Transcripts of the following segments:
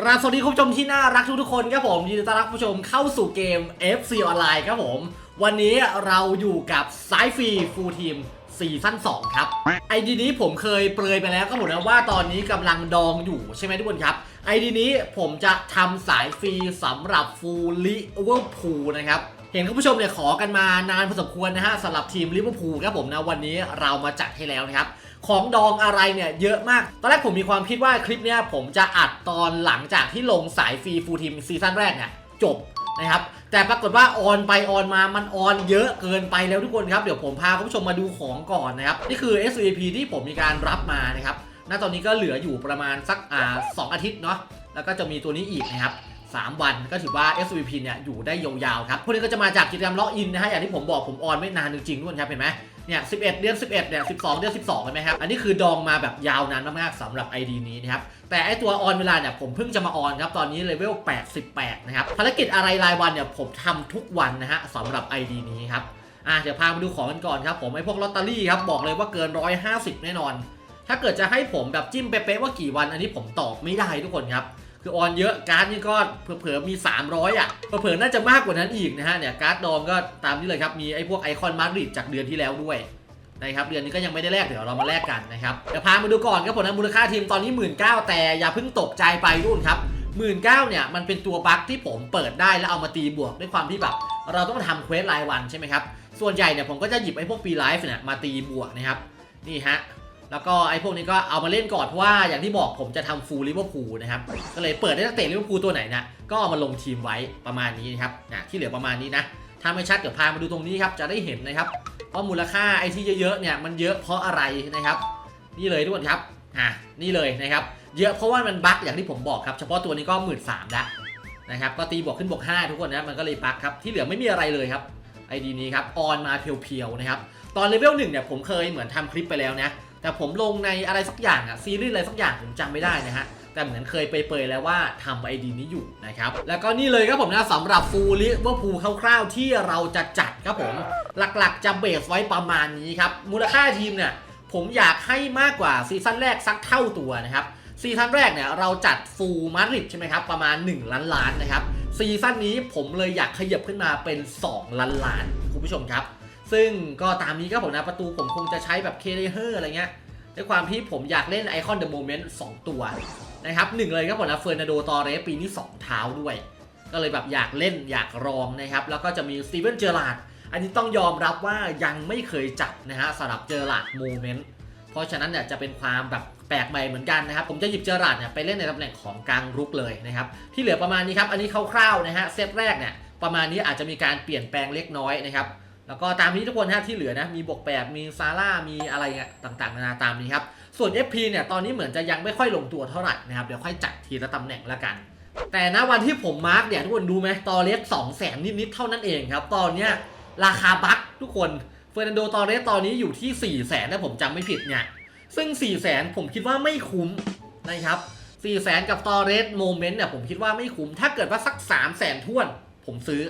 ครับสวัสดีคุณผู้ชมที่น่ารักทุกทุกๆคนครับผมยินดีต้อนรับผู้ชมเข้าสู่เกม FC ออนไลน์ครับผม วันนี้เราอยู่กับสายฟรีฟูลทีมซีซั่น2ครับไอดีนี้ผมเคยเปรยไปแล้วก็ผมนะว่าตอนนี้กำลังดองอยู่ใช่ไหมทุกคนครับไอดีนี้ผมจะทำสายฟรีสำหรับฟูลลิเวอร์พูลนะครับเห็นคุณผู้ชมเนี่ยขอกันมานานพอสมควรนะฮะสำหรับทีมลิเวอร์พูลครับผมนะวันนี้เรามาจัดให้แล้วนะครับ ของดองอะไรเนี่ยเยอะมาก ตอนแรกผมมีความคิดว่าคลิปเนี้ยผมจะอัดตอนหลังจากที่ลงสายฟรีฟูลทีมซีซั่นแรกเนี่ยจบนะครับแต่ปรากฏว่าออนไปออนมามันออนเยอะเกินไปแล้วทุกคนครับเดี๋ยวผมพาคุณผู้ชมมาดูของก่อนนะครับนี่คือ SVP ที่ผมมีการรับมานะครับณตอนนี้ก็เหลืออยู่ประมาณสักอ่าสองอาทิตย์เนาะแล้วก็จะมีตัวนี้อีกนะครับ3 วันก็ถือว่า SVP เนี่ยอยู่ได้ยาวๆครับพวกนี้ก็จะมาจากกิจกรรมล็อกอินนะฮะอย่างที่ผมบอกผมออนไม่นานจริงๆทุกคนครับเห็นไหม เนี่ย11 เดือน 11 เนี่ย 12 เดือน 12เห็นไหมครับ อันนี้คือดองมาแบบยาวนานมากๆสำหรับ ID นี้นะครับ แต่ไอตัวออนเวลาเนี่ยผมเพิ่งจะมาออนครับ ตอนนี้เลเวล 88 นะครับ ภารกิจอะไรรายวันเนี่ยผมทำทุกวันนะฮะสำหรับ ID นี้ครับ อะเดี๋ยวพามาดูของกันก่อนครับ ผมไอพวกลอตเตอรี่ครับบอกเลยว่าเกิน 150 แน่นอน ถ้าเกิดจะให้ผมแบบจิ้มเป๊ะๆว่ากี่วัน อันนี้ผมตอบไม่ได้ทุกคนครับ คือออนเยอะการ์ดนี่ก็เผลอๆมี 300 อะเผลอๆน่าจะมากกว่านั้นอีกนะฮะเนี่ยการ์ดดองก็ตามนี้เลยครับมีไอ้พวกไอคอนมาดริดจากเดือนที่แล้วด้วยนะครับเดือนนี้ก็ยังไม่ได้แลกเดี๋ยวเรามาแลกกันนะครับเดี๋ยวพามาดูก่อนครับผมนะมูลค่าทีมตอนนี้ 1 9ื่นแต่อย่าเพิ่งตกใจไปรุ่นครับ1 9ื่นเนี่ยมันเป็นตัวบั๊กที่ผมเปิดได้แล้วเอามาตีบวกด้วยความที่แบบเราต้องทำเควสรายวันใช่ไหมครับส่วนใหญ่เนี่ยผมก็จะหยิบไอ้พวกปีไลฟ์เนี่ยมาตีบวกนะครับนี่ฮะ แล้วก็ไอ้พวกนี้ก็เอามาเล่นก่อนเพราะว่าอย่างที่บอกผมจะทำฟูลลิเวอร์พูลนะครับ ก็เลยเปิดได้นักเตะลิเวอร์พูลตัวไหนนะก็เอามาลงทีมไว้ประมาณนี้นะครับนะที่เหลือประมาณนี้นะ ถ้าไม่ชัดเดี๋ยวพามาดูตรงนี้ครับจะได้เห็นนะครับว่ามูลค่าไอ้ที่เยอะๆเนี่ยมันเยอะเพราะอะไรนะครับ นี่เลยทุกคนครับอะนี่เลยนะครับเยอะเพราะว่ามันบั๊กอย่างที่ผมบอกครับเฉพาะตัวนี้ก็หมื่นสามละนะครับก็ตีบวกขึ้นบวก5ทุกคนนะมันก็เลยบั๊กครับที่เหลือไม่มีอะไรเลยครับไอดีนี้ครับออนมาเพียวๆนะครับตอนเลเวลหนึ่งเนี่ยผมเคยเหมือนทำคลิปไปแล้วนะ แต่ผมลงในอะไรสักอย่างอะซีรีส์อะไรสักอย่างผมจำไม่ได้นะฮะแต่เหมือนเคยเปยๆแล้วว่าทำไอดีนี้อยู่นะครับ แล้วก็นี่เลยครับผมนะสำหรับฟูลิเวอร์พูลคร่าวๆที่เราจะจัดครับผม หลักๆจะเบสไว้ประมาณนี้ครับ มูลค่าทีมเนี่ย ผมอยากให้มากกว่าซีซั่นแรกสักเท่าตัวนะครับ ซีซั่นแรกเนี่ยเราจัดฟูลมาริดใช่ไหมครับ ประมาณ 1 ล้านล้านนะครับ ซีซั่นนี้ผมเลยอยากขยับขึ้นมาเป็น 2 ล้านล้านคุณผู้ชมครับ ซึ่งก็ตามนี้ครับผมนะประตูผมคงจะใช้แบบเคเลเฮอร์อะไรเงี้ยด้วยความที่ผมอยากเล่นไอคอนเดอะโมเมนต์2ตัวนะครับหนึ่งเลยครับผมนะเฟอร์นาโดตอเรสปีนี้2เท้าด้วย ก็เลยแบบอยากเล่นอยากลองนะครับ แล้วก็จะมีสตีเวนเจอร์ลาดอันนี้ต้องยอมรับว่ายังไม่เคยจับนะฮะสำหรับเจอร์ลาดโมเมนต์เพราะฉะนั้นเนี่ยจะเป็นความแบบแปลกใหม่เหมือนกันนะครับ ผมจะหยิบเจอร์ลาดเนี่ยไปเล่นในตำแหน่งของกลางรุกเลยนะครับ ที่เหลือประมาณนี้ครับ อันนี้คร่าวๆนะฮะเซตแรกเนี่ยประมาณนี้อาจจะมีการเปลี่ยนแปลงเล็กน้อยนะครับ แล้วก็ตามนี้ทุกคนฮะที่เหลือนะมีบวกแปดมีซาร่ามีอะไรเงี้ยต่างๆนานาตามนี้ครับส่วน FP เนี่ยตอนนี้เหมือนจะยังไม่ค่อยลงตัวเท่าไหร่นะครับเดี๋ยวค่อยจัดทีละตำแหน่งละกัน แต่ณวันที่ผมมาร์กเนี่ยทุกคนดูไหมตอเรสสองแสนนิดๆเท่านั้นเองครับตอนเนี้ยราคาบัคทุกคนเฟอร์นันโดตอเรสตอนนี้อยู่ที่4ี่แสนถ้าผมจำไม่ผิดเนี่ยซึ่ง4ี่แสนผมคิดว่าไม่คุ้มนะครับ4ี่แสนกับตอเรสโมเมนต์เนี่ยผมคิดว่าไม่คุ้มถ้าเกิดว่าสัก3 0 0แสนท้วนผมซื้อ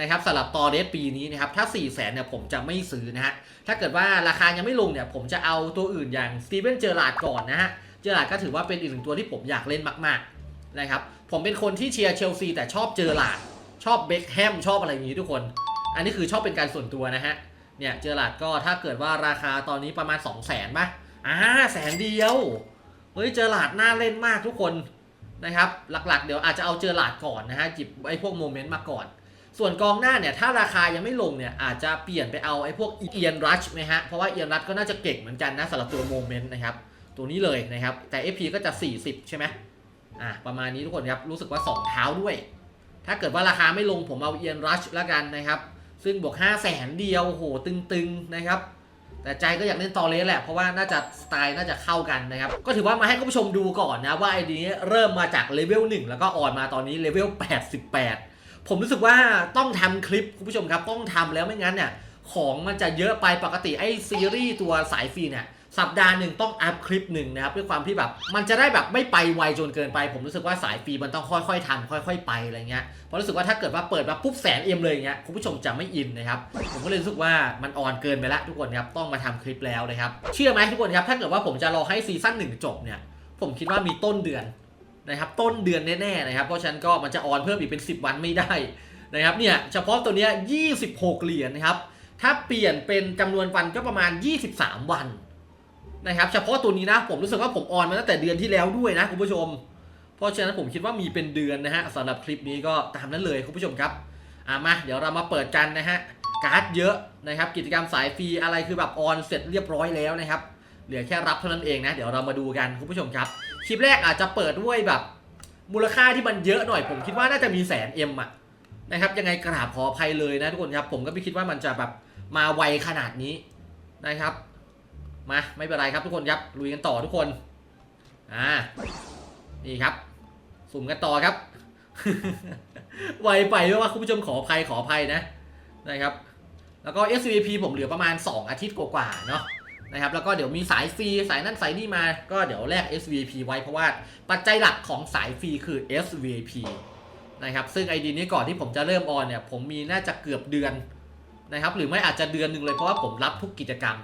นะครับสำหรับตอเรสปีนี้นะครับถ้า 4 0 0แสนเนี่ยผมจะไม่ซื้อนะฮะถ้าเกิดว่าราคายังไม่ลงเนี่ยผมจะเอาตัวอื่นอย่างสตีเวนเจอร์ลาดก่อนนะฮะเจอร์ลาดก็ถือว่าเป็นอีกหนึ่งตัวที่ผมอยากเล่นมากๆนะครับผมเป็นคนที่เชียร์เชลซีแต่ชอบเจอร์ลาดชอบเบคแฮมชอบอะไรอย่างนี้ทุกคน อันนี้คือชอบเป็นการส่วนตัวนะฮะเนี่ยเจอร์ลาดก็ถ้าเกิดว่าราคาตอนนี้ประมาณ 2 0 0แสนป่ะอ่าแสนเดียวเฮ้ยเจอร์ลาดน่าเล่นมากทุกคนนะครับหลักๆ เดี๋ยวอาจจะเอาเจอร์ลาดก่อนนะฮะจิบไอ้พวกโมเมนต์มาก่อน ส่วนกองหน้าเนี่ยถ้าราคายังไม่ลงเนี่ยอาจจะเปลี่ยนไปเอาไอ้พวกเอียนรัชไหมฮะ เพราะว่าเอียนรัชก็น่าจะเก่งเหมือนกันนะสำหรับตัวโมเมนต์นะครับ ตัวนี้เลยนะครับ แต่ FP ก็จะ 40 ใช่ไหมอะประมาณนี้ทุกคนครับ รู้สึกว่า 2 เท้าด้วย ถ้าเกิดว่าราคาไม่ลงผมเอาเอียนรัชแล้วกันนะครับ ซึ่งบวก 5 0 0แสนเดียวโหตึงๆนะครับแต่ใจก็อยากเล่นตอเลสแหละ เพราะว่าน่าจะสไตล์น่าจะเข้ากันนะครับ ก็ถือว่ามาให้คุณผู้ชมดูก่อนนะ ว่าไอดีนี้เริ่มมาจากเลเวล1แล้วก็อ่อนมาตอนนี้เลเวล88 ผมรู้สึกว่าต้องทำคลิปคุณผู้ชมครับ ต้องทำแล้วไม่งั้นเนี่ยของมันจะเยอะไปปกติไอ้ซีรีส์ตัวสายฟรีเนี่ยสัปดาห์หนึ่งต้องอัพคลิปหนึ่งนะครับด้วยความที่แบบ มันจะได้แบบไม่ไปไวจนเกินไป ผมรู้สึกว่าสายฟรีมันต้องค่อยๆทำค่อย ๆ ไปอะไรเงี้ยเพราะรู้สึกว่าถ้าเกิดว่าเปิดมาปุ๊บแสนเอ็มเลยอย่างเงี้ยคุณผู้ชมจะไม่อินนะครับผมก็เลยรู้สึกว่ามันอ่อนเกินไปล้วทุกคนครับต้องมาทำคลิปแล้วนะครับเชื่อไหมทุกคนครับถ้าเกิดว่าผมจะรอให้ซีซั่นหนึ่งจบเนี่ยผมคิดว่ามีต้นเดือน นะครับต้นเดือนแน่ๆนะครับเพราะฉะนั้นก็มันจะออนเพิ่มอีกเป็น 10 วันไม่ได้นะครับเนี่ยเฉพาะตัวเนี้ย26 เหรียญนะครับถ้าเปลี่ยนเป็นจำนวนวันก็ประมาณ 23 วันนะครับเฉพาะตัวนี้นะผมรู้สึกว่าผมออนมาตั้งแต่เดือนที่แล้วด้วยนะคุณผู้ชม เพราะฉะนั้นผมคิดว่ามีเป็นเดือนนะฮะสำหรับคลิปนี้ก็ตามนั้นเลยคุณผู้ชมครับอะมาเดี๋ยวเรามาเปิดกันนะฮะการ์ดเยอะนะครับกิจกรรมสายฟรีอะไรคือแบบออนเสร็จเรียบร้อยแล้วนะครับเหลือแค่รับเท่านั้นเองนะเดี๋ยวเรามาดูกันคุณผู้ชมครับ คลิปแรกอาจจะเปิดด้วยแบบ มูลค่าที่มันเยอะหน่อย ผมคิดว่าน่าจะมีแสนเอ็มอะนะครับยังไงกราบขออภัยเลยนะทุกคนครับ ผมก็ไม่คิดว่ามันจะแบบมาไวขนาดนี้นะครับ มาไม่เป็นไรครับทุกคนครับลุยกันต่อทุกคนอ่านี่ครับ สุ่มกันต่อครับ ไวไปเพราะว่าคุณผู้ชมขออภัยขออภัยนะนะครับ แล้วก็ SVP ผมเหลือประมาณ 2 อาทิตย์กว่าๆเนาะ นะครับแล้วก็เดี๋ยวมีสายฟรีสายนั่นสายนี่มาก็เดี๋ยวแลก SVP ไว้เพราะว่าปัจจัยหลักของสายฟรีคือ SVP นะครับซึ่ง ID นี้ก่อนที่ผมจะเริ่มออนเนี่ยผมมีน่าจะเกือบเดือนนะครับหรือไม่อาจจะเดือนหนึ่งเลยเพราะว่าผมรับทุกกิจกรรม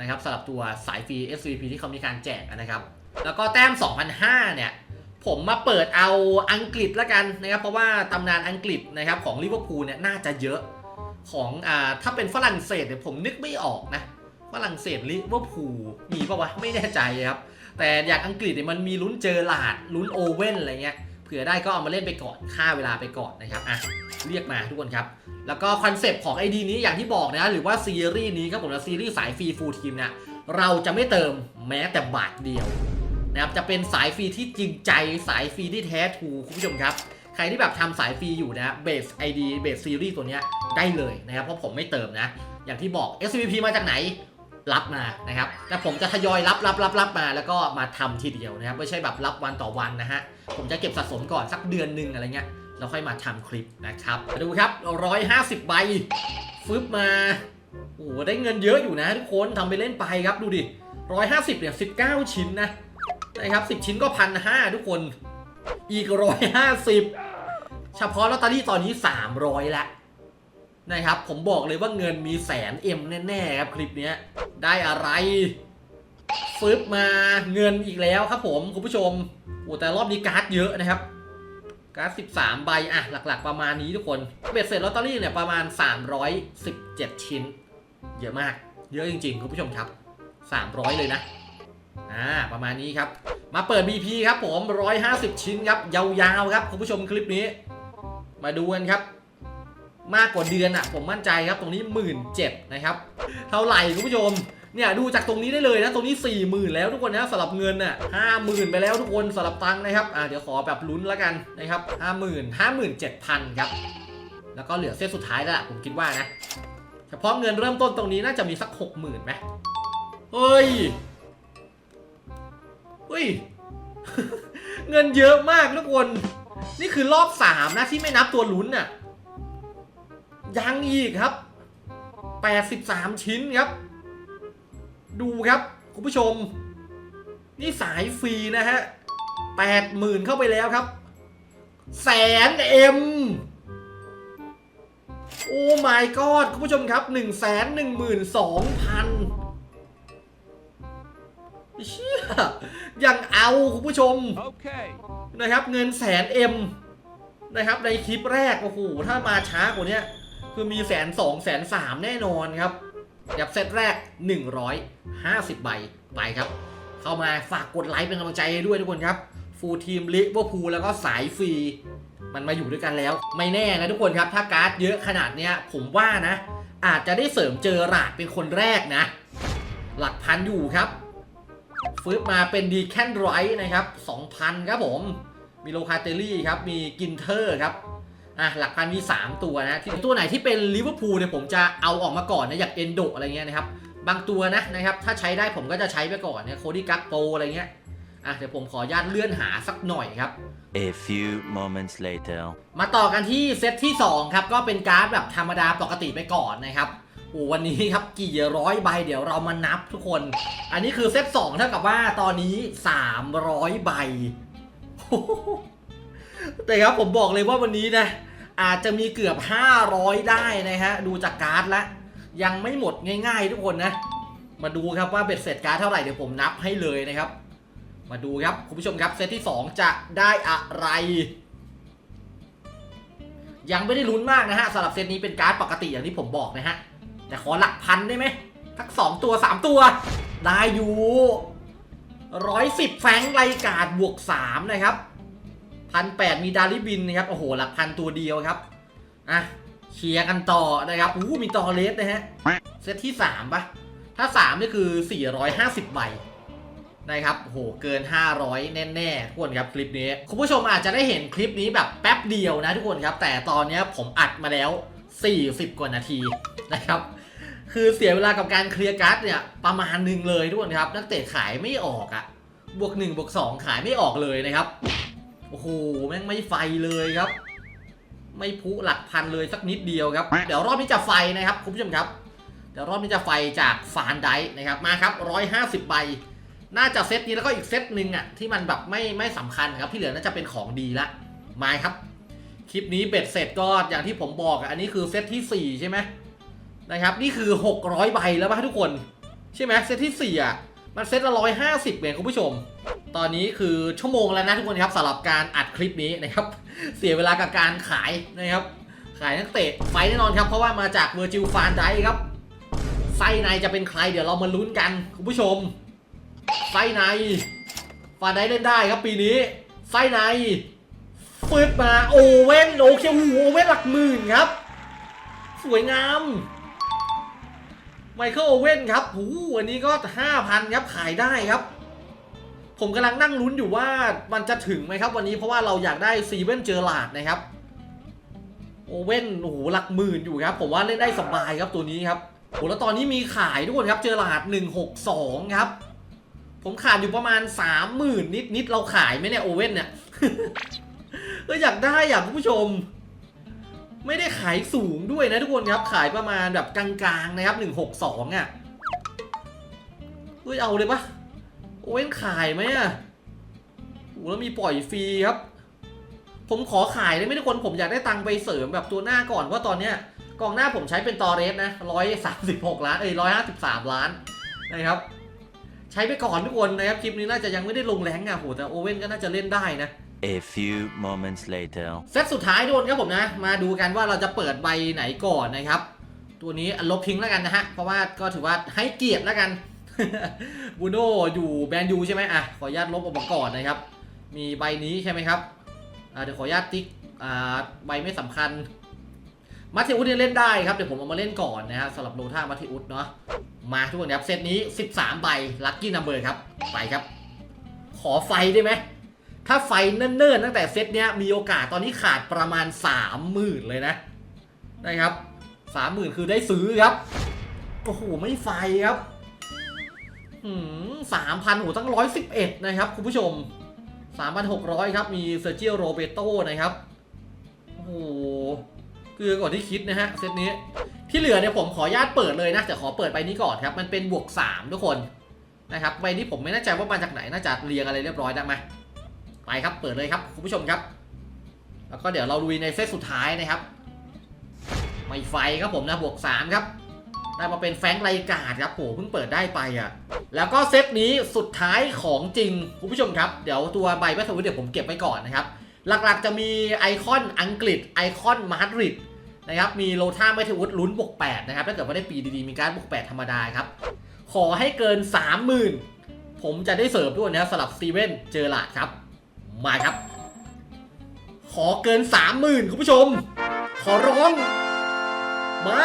นะครับสำหรับตัวสายฟรี SVP ที่เขามีการแจกนะครับ แล้วก็แต้ม 2005 เนี่ย ผมมาเปิดเอาอังกฤษแล้วกันนะครับ เพราะว่าตำนานอังกฤษนะครับของลิเวอร์พูลเนี่ยน่าจะเยอะของอ่าถ้าเป็นฝรั่งเศสเนี่ยผมนึกไม่ออกนะ ฝรั่งเศสลิเวอร์พูลมีปะวะไม่แน่ใจครับ แต่อย่างอังกฤษเนี่ยมันมีลุ้นเจอหลาดลุ้นโอเว่นอะไรเงี้ยเผื่อได้ก็เอามาเล่นไปก่อนค่าเวลาไปก่อนนะครับอะเรียกมาทุกคนครับ แล้วก็คอนเซปต์ของ ID นี้อย่างที่บอกนะหรือว่าซีรีส์นี้ครับผมนะซีรีส์สายฟรีฟูลทีมเนี่ยเราจะไม่เติมแม้แต่บาทเดียวนะครับจะเป็นสายฟรีที่จริงใจสายฟรีที่แท้ทูคุณผู้ชมครับ ใครที่แบบทำสายฟรีอยู่นะเบส ID เบสซีรีส์ตัวเนี้ยได้เลยนะครับเพราะผมไม่เติมนะ อย่างที่บอก SVP มาจากไหน รับมานะครับแต่ผมจะทยอยรับรับรับรับมาแล้วก็มาทำทีเดียวนะครับไม่ใช่แบบรับวันต่อวันนะฮะผมจะเก็บสะสมก่อนสักเดือนหนึ่งอะไรเงี้ยแล้วค่อยมาทำคลิปนะครับมาดูครับ 150 ใบฟึบมาโอ้โหได้เงินเยอะอยู่นะทุกคนทำไปเล่นไปครับดูดิ 150เนี่ย19 ชิ้นนะนะครับ10 ชิ้นก็พันห้าทุกคนอีกร้อยห้าสิบเฉพาะลอตเตอรี่ตอนนี้ 300ละ นะครับ ผมบอกเลยว่าเงินมีแสนเอ็มแน่ๆครับคลิปนี้ได้อะไรฟึบมาเงินอีกแล้วครับผมคุณผู้ชมโอ้แต่รอบนี้การ์ดเยอะนะครับ การ์ด13ใบอะหลักๆ ประมาณนี้ทุกคนเบ็ดเสร็จลอตเตอรี่เนี่ยประมาณ 317 ชิ้น เยอะมาก เยอะจริงๆคุณผู้ชมครับ 300 เลยนะอ่าประมาณนี้ครับ มาเปิด BP ครับผม 150 ชิ้นครับ ยาวๆครับคุณผู้ชมคลิปนี้ มาดูกันครับ มากกว่าเดือนอะผมมั่นใจครับตรงนี้1 7ื่นเจ็ดนะครับเท่าไหร่คุณผู้ชมเนี่ยดูจากตรงนี้ได้เลยนะตรงนี้4 0,000แล้วทุกคนนะสำหรับเงินน่ะ50,000ไปแล้วทุกคนสำหรับตังค์นะครับอ่าเดี๋ยวขอแบบลุ้นแล้วกันนะครับ50,000 57,000ครับแล้วก็เหลือเส้นสุดท้ายแล้วผมคิดว่านะเฉพาะเงินเริ่มต้นตรงนี้น่าจะมีสัก60,000ไหมเฮ้ยเฮ้ย เงินเยอะมากทุกคน นี่คือรอบสามนะที่ไม่นับตัวลุ้นน่ะ ยังอีกครับ 83 ชิ้นครับ ดูครับ คุณผู้ชม นี่สายฟรีนะฮะ80,000 เข้าไปแล้วครับ แสนเอ็มโอ้ my god คุณผู้ชมครับ 1 1 2 0 0 0เชี่ยยังเอาคุณผู้ชม Okay. นะครับ เงินแสนเอ็มนะครับในคลิปแรก โอ้โห ถ้ามาช้ากว่านี้ คือมีแสนสองแสนสามแน่นอนครับแบบเซตแรก 150 ใบไปครับ เข้ามาฝากกดไลค์เป็นกำลังใจให้ด้วยทุกคนครับ ฟูลทีมลิเวอร์พูลแล้วก็สายฟรี มันมาอยู่ด้วยกันแล้ว ไม่แน่นะทุกคนครับ ถ้าการ์ดเยอะขนาดเนี้ย ผมว่านะ อาจจะได้เสริมเจอหลาดเป็นคนแรกนะ หลักพันอยู่ครับฟื้นมาเป็นดีแคนไรท์นะครับ 2,000 ครับผม มีโลคาเตลลี่ครับ มีกินเทอร์ครับ อะหลักพันมี 3 ตัวนะที่ตัวไหนที่เป็นลิเวอร์พูลเนี่ยผมจะเอาออกมาก่อนนะอย่างเอนโดอะไรเงี้ยนะครับบางตัวนะนะครับถ้าใช้ได้ผมก็จะใช้ไปก่อนเนี่ยโคดี้กักโปอะไรเงี้ยอะเดี๋ยวผมขออนุญาตเลื่อนหาสักหน่อยครับ A few moments later. มาต่อกันที่เซตที่ 2 ครับก็เป็นการ์ดแบบธรรมดาปกติไปก่อนนะครับโอ้วันนี้ครับกี่ร้อยใบเดี๋ยวเรามานับทุกคน อันนี้คือเซต2เท่ากับว่าตอนนี้ 300 ใบ แต่ครับผมบอกเลยว่าวันนี้นะอาจจะมีเกือบ 500 ได้นะฮะดูจากการ์ดละยังไม่หมดง่าย ๆ ทุกคนนะ มาดูครับว่าเบ็ดเสร็จการ์ดเท่าไหร่เดี๋ยวผมนับให้เลยนะครับ มาดูครับคุณผู้ชมครับเซตที่ 2 จะได้อะไร ยังไม่ได้ลุ้นมากนะฮะสำหรับเซตนี้เป็นการ์ดปกติอย่างที่ผมบอกนะฮะแต่ขอหลักพันได้ไหมทักสองตัวสามตัว ได้อยู่ร้อยสิบแฟงไรกาดบวกสามนะครับ พันแปดมีดาริบินนะครับ โอ้โห หลักพันตัวเดียวครับ อะเชียร์กันต่อนะครับอู้มีตอเลสนะฮะ เซตที่สามปะถ้าสามนี่คือสี่ร้อยห้าสิบใบนะครับโอ้โหเกิน 500 แน่ๆทุกคนครับคลิปนี้ คุณผู้ชมอาจจะได้เห็นคลิปนี้แบบแป๊บเดียวนะทุกคนครับ แต่ตอนนี้ผมอัดมาแล้ว 40 กว่านาทีนะครับ คือเสียเวลากับการเคลียร์การ์ดเนี่ยประมาณหนึ่งเลยทุกคนครับ นักเตะขายไม่ออกอะบวก1บวก2ขายไม่ออกเลยนะครับ อ้โหแม่งไม่ไฟเลยครับ ไม่พุหลักพันเลยสักนิดเดียวครับ เดี๋ยวรอบนี้จะไฟนะครับคุณผู้ชมครับ เดี๋ยวรอบนี้จะไฟจากฟานไดค์นะครับมาครับ 150 ใบ น่าจะเซตนี้แล้วก็อีกเซตหนึ่งอะที่มันแบบไม่ไม่สำคัญครับที่เหลือน่าจะเป็นของดีละมาครับ คลิปนี้เบ็ดเสร็จก็อย่างที่ผมบอกอะอันนี้คือเซตที่ 4 ใช่ไหมนะครับนี่คือ 600 ใบแล้วป่ะทุกคน ใช่ไหมเซตที่4อะมันเซตละร้อยห้าสิบเองคุณผู้ชม ตอนนี้คือชั่วโมงแล้วนะทุกคนครับสำหรับการอัดคลิปนี้นะครับ เสียเวลากับการขายนะครับ ขายนักเตะไฟแน่นอนครับ เพราะว่ามาจากเวอร์จิลฟานไดครับไส้ในจะเป็นใครเดี๋ยวเรามาลุ้นกันคุณผู้ชมไส้ในฟานไดเล่นได้ครับปีนี้ไส้ในฟืดมาโอเว่นโอเคโอเว่นหลักหมื่นครับ สวยงามไมเคิลโอเว่นครับโอ้โหอันนี้ก็ 5,000 ครับ ขายได้ครับ ผมกำลังนั่งลุ้นอยู่ว่ามันจะถึงไหมครับ วันนี้เพราะว่าเราอยากได้ซีเว่นเจอร์ลาดนะครับ โอเว่นโอ้โหหลักหมื่นอยู่ครับ ผมว่าเล่นได้สบายครับตัวนี้ครับโอ้แล้วตอนนี้มีขายทุกคนครับเจอร์ลาด162 ครับ ผมขาดอยู่ประมาณ 30,000 นิดนิดๆเราขายไหมเนี่ยโอเว่นเนี่ยเอออยากได้อยากคุณผู้ชม ไม่ได้ขายสูงด้วยนะทุกคนครับ ขายประมาณแบบกลางๆนะครับ 162 อะเฮ้ยเอาเลยปะ โอเว่นขายไหมอะโอ้แล้วมีปล่อยฟรีครับ ผมขอขายได้ไหมทุกคนผมอยากได้ตังค์ไปเสริมแบบตัวหน้าก่อนเพราะตอนเนี้ยกองหน้าผมใช้เป็นตอเรสนะร้อยสามสิบหกล้านเอ้ยร้อยห้าสิบสามล้านนะครับ ใช้ไปก่อนทุกคนนะครับคลิปนี้น่าจะยังไม่ได้ลงแรงอะโหแต่โอเว่นก็น่าจะเล่นได้นะ A few moments later. เซตสุดท้ายโดนครับผมนะ มาดูกันว่าเราจะเปิดใบไหนก่อนนะครับ ตัวนี้ลบทิ้งแล้วกันนะฮะ เพราะว่าก็ถือว่าให้เกียรติแล้วกัน บูโน่อยู่แบนยูใช่ไหมอะขออนุญาตลบออกมาก่อนนะครับ มีใบนี้ใช่ไหมครับอ่าเดี๋ยวขออนุญาตติ๊กอ่าใบไม่สำคัญมัธอุสเนี่ยเล่นได้ครับเดี๋ยวผมเอามาเล่นก่อนนะฮะสำหรับโลท่ามัธอุสเนาะมาทุกคนครับเซตนี้ 13 ใบลัคกี้นัมเบอร์ครับไปครับ ขอไฟได้ไหมถ้าไฟเนิ่นๆตั้งแต่เซตเนี้ยมีโอกาสตอนนี้ขาดประมาณ 30,000เลยนะนะครับ30,000คือได้ซื้อครับโอ้โหไม่ไฟครับ สามพันโหตั้งร้อยสิบเอ็ดนะครับ คุณผู้ชม3,600ครับ มีเซอร์เจียโรเบโตนะครับ โอ้โหเกือกว่าที่คิดนะฮะ เซตนี้ ที่เหลือเนี่ยผมขออนุญาตเปิดเลยนะ แต่ขอเปิดใบนี้ก่อนครับ มันเป็นบวก3ทุกคนนะครับใบนี้ผมไม่แน่ใจว่ามาจากไหน น่าจะเรียงอะไรเรียบร้อยได้ไหมไปครับ เปิดเลยครับ คุณผู้ชมครับ แล้วก็เดี๋ยวเราลุยในเซตสุดท้ายนะครับ ไม่ไฟครับผมนะบวก3ครับ ได้มาเป็นแฟงไรกาดครับโหเพิ่งเปิดได้ไปอะ แล้วก็เซตนี้สุดท้ายของจริง คุณผู้ชมครับ เดี๋ยวตัวใบแมสวิตเดี๋ยวผมเก็บไว้ก่อนนะครับ หลักๆจะมีไอคอนอังกฤษ ไอคอนมาดริดนะครับ มีโลท่าแมทวุฒลุ้นบวก8นะครับ ถ้าเกิดว่าได้ปีดีๆ มีการบวก8ธรรมดาครับ ขอให้เกิน 30,000 ผมจะได้เสริมด้วยนะสำหรับสตีเวนเจอร์ลาดครับ มาครับ ขอเกิน 30,000 คุณผู้ชม ขอร้อง มา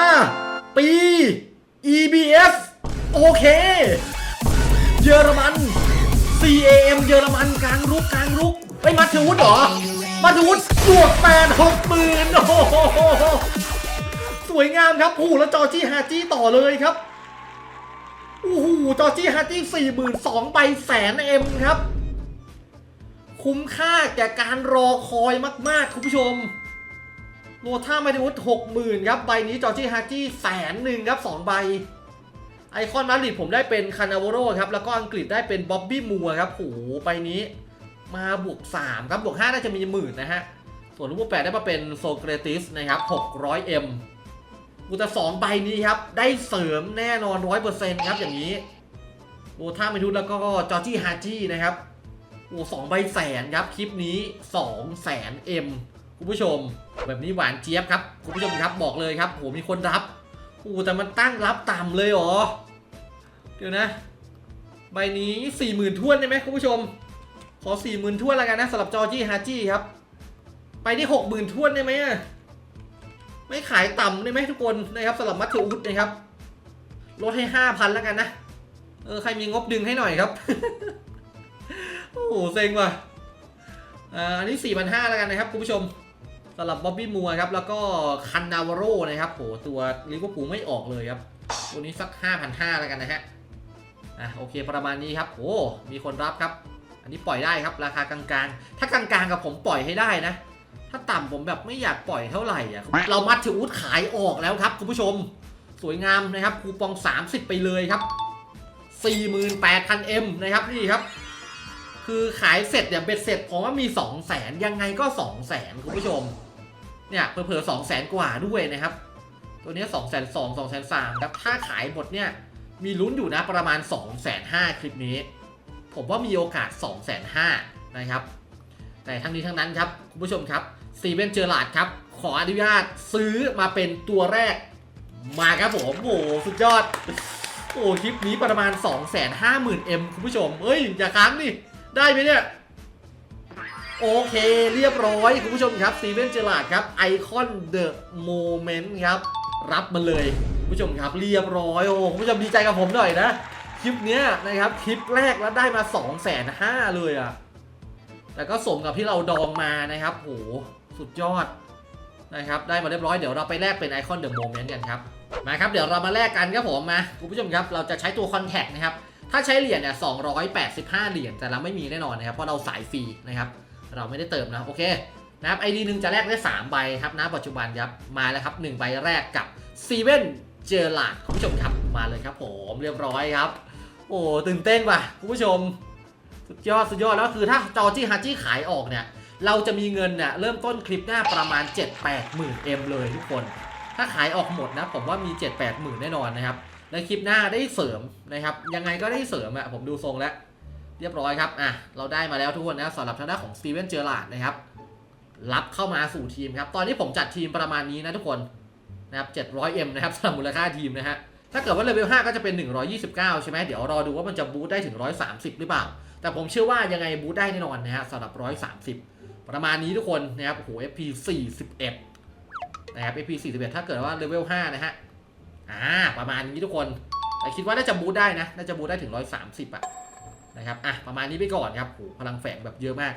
ปี EBS โอเค เยอรมัน CAM เยอรมันกลางรุกกลางรุกไอ้มาเทวุฒเหรอ มาเทวุฒิบวกแปดหกหมื่นโอ้โหสวยงามครับโอ้โหแล้วจอจี้ฮาจี้ต่อเลยครับโอ้โหจอจี้ฮาจี้สี่หมื่นสองใบแสนเอ็มครับ คุ้มค่าแก่การรอคอยมาก ๆ คุณผู้ชม โลท่าไมดิวุฒหกหมื่นครับใบนี้จอร์จี้ฮาร์จี้แสนหนึ่งครับสองใบ ไอคอนมาดริดผมได้เป็นคานาวโรครับแล้วก็อังกฤษได้เป็นบ๊อบบี้มัวครับโหใบนี้มาบวก3ครับบวก5น่าจะมีหมื่นนะฮะ ส่วนลูกบวกได้มาเป็นโซเกรติสนะครับ 600M อุตสองใบนี้ครับ ได้เสริมแน่นอน 100%ครับอย่างนี้โลท่าไมดิวุฒแล้วก็จอร์จี้ฮาร์จี้นะครับโอ้สองใบแสนครับ คลิปนี้2องแสนเอ็ม คุณผู้ชม แบบนี้หวานเจี๊ยบครับคุณผู้ชมครับบอกเลยครับโหมีคนรับโอ้แต่มันตั้งรับต่ำเลยเหรอเดี๋ยวนะ ใบนี้สี่หมื่นท้วนได้ไหมคุณผู้ชม ขอสี่หมื่นท้วนแล้วกันนะสำหรับจอร์จี้ฮาจี้ครับ ไปที่หกหมื่นท้วนได้ไหมอะไม่ขายต่ำได้ไหมทุกคนนะครับสำหรับมัตเตอร์อุดนะครับลดให้ห้าพันแล้วกันนะเออใครมีงบดึงให้หน่อยครับโอ้โหเซ็งว่ะอ่าอันนี้4 5 0 0แล้วกันนะครับคุณผู้ชม สำหรับบ๊อบบี้มัวครับแล้วก็คันนาวาโรนะครับโหตัวลิเวอร์พูลไม่ออกเลยครับตัวนี้สัก 5,500แล้วกันนะฮะอะโอเคประมาณนี้ครับโอ้มีคนรับครับ อันนี้ปล่อยได้ครับราคากลางๆ ถ้ากลางๆกับผมปล่อยให้ได้นะ ถ้าต่ำผมแบบไม่อยากปล่อยเท่าไหร่อะเรามัดถืออุดขายออกแล้วครับคุณผู้ชมสวยงามนะครับคูปอง 30 ไปเลยครับ 48,000 M นะครับนี่ครับ คือขายเสร็จเนี่ยเบ็ดเสร็จผมว่ามี 2 0 0แสนยังไงก็ 2 0 0แสนคุณผู้ชม เนี่ยเผลอๆ2 0 0แสนกว่าด้วยนะครับ ตัวนี้2 2 0 0 0 2 2 0 0 0ครับถ้าขายหมดเนี่ยมีลุ้นอยู่นะประมาณ 2 5 0 0 0คลิปนี้ ผมว่ามีโอกาส 2 5 0 0 0นะครับ แต่ทั้งนี้ทั้งนั้นครับ คุณผู้ชมครับซีเวนเจอร์ลาดครับ ขออนุญาตซื้อมาเป็นตัวแรก มาครับผมโอ้โหสุดยอด โอ้คลิปนี้ประมาณ 2 5 0 0 0 0 M คุณผู้ชมเอ้ย อย่าค้างนี่ได้ไหมเนี่ย โอเคเรียบร้อย คุณผู้ชมครับซีเวนเจอร์ลาดครับไอคอนเดอะโมเมนต์ครับ รับมาเลย คุณผู้ชมครับเรียบร้อย โอ้คุณผู้ชมดีใจกับผมหน่อยนะ คลิปเนี้ยนะครับคลิปแรกแล้วได้มา 2 5 0 0 0เลยอะแต่ก็สมกับที่เราดองมานะครับโหสุดยอดนะครับได้มาเรียบร้อยเดี๋ยวเราไปแลกเป็นไอคอนเดอะโมเมนต์กันครับมาครับเดี๋ยวเรามาแลกกันครับผมมาคุณผู้ชมครับเราจะใช้ตัวคอนแทคนะครับถ้าใช้เหรียญเนี่ย285 เหรียญแต่เราไม่มีแน่นอนนะครับเพราะเราสายฟรีนะครับ เราไม่ได้เติมนะโอเคนะครับไอดีหนึ่งจะแลกได้ 3 ใบครับณปัจจุบันครับมาแล้วครับ 1 ใบแรกกับซีเว่นเจอร์ลาดคุณผู้ชมครับมาเลยครับ ผมเรียบร้อยครับ โอ้ตื่นเต้นว่ะคุณผู้ชม สุดยอดสุดยอดแล้วคือถ้าจอจี้ฮาจี้ขายออกเนี่ย เราจะมีเงินเนี่ยเริ่มต้นคลิปหน้าประมาณ 7-8หมื่นเอ็มเลยทุกคน ถ้าขายออกหมดนะ ผมว่ามี 7-8หมื่นแน่นอนนะครับในคลิปหน้าได้เสริมนะครับยังไงก็ได้เสริมอะผมดูทรงแล้ว เรียบร้อยครับอะเราได้มาแล้วทุกคนนะสำหรับทางด้านของสตีเวนเจอร์ลาดนะครับ รับเข้ามาสู่ทีมครับ ตอนนี้ผมจัดทีมประมาณนี้นะทุกคนนะครับ 700M นะครับสำหรับมูลค่าทีมนะฮะถ้าเกิดว่าเลเวล5ก็จะเป็น 129 ใช่ไหมเดี๋ยวรอดูว่ามันจะบูตได้ถึง 130 หรือเปล่า แต่ผมเชื่อว่ายังไงบูตได้แน่นอนนะฮะสำหรับ 130 ประมาณนี้ทุกคนนะครับโอ้โห FP 41นะครับ FP 41ถ้าเกิดว่าเลเวล5นะฮะอ่าประมาณนี้ทุกคน แต่คิดว่าน่าจะบูตได้นะน่าจะบูตได้ถึง 130อะ นะครับอะประมาณนี้ไปก่อนครับโหพลังแฝงแบบเยอะมาก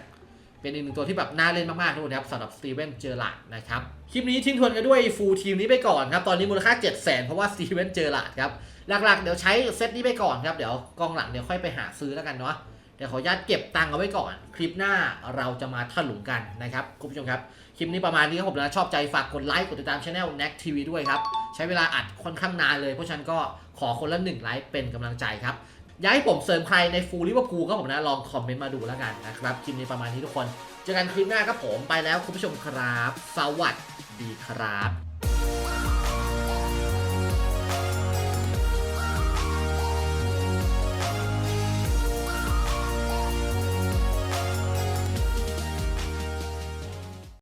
เป็นอีกหนึ่งตัวที่แบบน่าเล่นมากๆทุกคนครับสำหรับสตีเวนเจอร์ลาดนะครับคลิปนี้ทิ้งทวนกันด้วยฟูลทีมนี้ไปก่อนครับตอนนี้มูลค่า7 0 0 0 0 0เพราะว่าสตีเวนเจอร์ลาดครับหลักๆ เดี๋ยวใช้เซตนี้ไปก่อนครับเดี๋ยวกองหลังเดี๋ยวค่อยไปหาซื้อแล้วกันเนาะเดี๋ยวขออนุญาตเก็บตังค์เอาไว้ก่อน คลิปหน้าเราจะมาถลุงกันนะครับคุณผู้ชมครับ คลิปนี้ประมาณนี้ครับผมนะชอบใจฝากกดไลค์กดติดตามช anel NAC TV ด้วยครับ ใช้เวลาอัดค่อนข้างนานเลย เพราะฉะนั้นก็ขอคนละหนึ่งไลค์เป็นกำลังใจครับ ย้ายผมเสริมใครในฟูลิเวอร์พูลก็ผมนะลองคอมเมนต์มาดูแล้วกันนะครับคลิปนี้ประมาณนี้ทุกคน เจอกันคลิปหน้าครับผมไปแล้วคุณผู้ชมครับ สวัสดีครับ